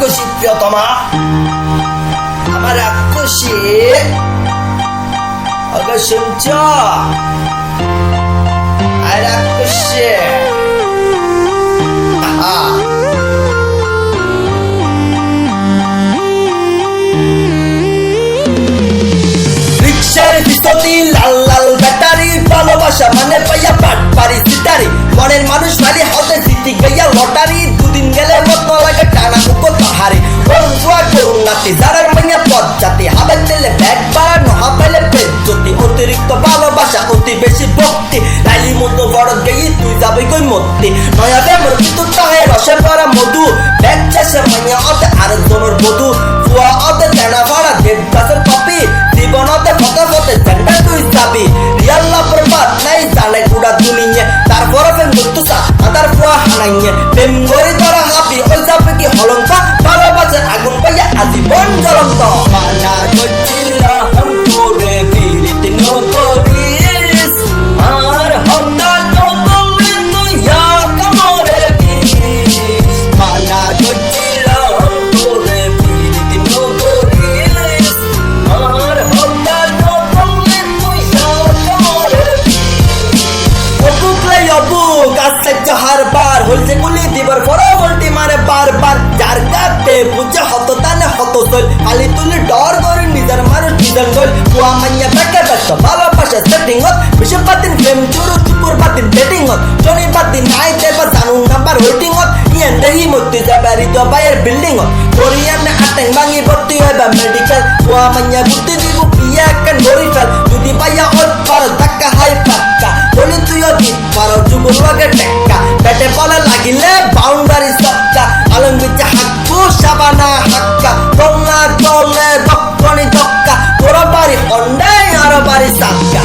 রাক্ষসী প্রিয়তমা। আমার রাক্ষসী ওকে শুনছ? রাক্ষসী। রিক্সার ভিতরি লাল লাল ব্যাটারি, ভালোবাসা মানে হাতে জিতি গইয়া লটারি, দুদিন গেলে মত লাগে টানা ফুয়া যারা মাইয়া পথ জাতি হাবেল দিলে ব্যাগ বাড়ানো নহা পেট। যদি অতিরিক্ত ভালোবাসা, অতি বেশি ভক্তি লাইলি মতো বড় গেই তুই যাবি কই মত্তি নয়া বেমর কিন্তু তাহে রসে ভরা মধু। ব্যাগ চাষে মাইয়া অতে আর জনের বধু। ফুয়া অতে লাই অবুক আসছে চাহার বার হলছে গুলি দিবার পর উল্টি মারে বারবার। যার কাতে বুঝে হত, তানে হত সল খালি তুলি ডর করে নিজের মানুষ নিজের দল কুয়া মাইয়া বেকে ব্যস্ত ভালোবাসা সেটিং হত বিশে পাতিন প্রেম, চুরু চুপুর পাতিন ডেটিং হত শনি পাতিন নাই দেবা জানু নাম্বার ওয়েটিং হত ইয়েন দেহি মতি যাবে, হৃদয় বাইয়ের বিল্ডিং হত কোরিয়ানে আটেং ভাঙি, ভর্তি হইবা মেডিকেল কুয়া মাইয়া ঘুরতে দিব, পিয়া কেন ধরি ফেল। যদি পাইয়া ওর পার ধাক্কা বন্ধুর লগে টেক্কা। পেটে বলে লাগিলে বাউন্ডারি সবটা। আলঙ্গিতে হাক্কু, সাবানা হাক্কা। তোমরা দলে দক্ষণি দক্কা তোরা বাড়ি অন্ডায় আরও বাড়ি সাক্কা।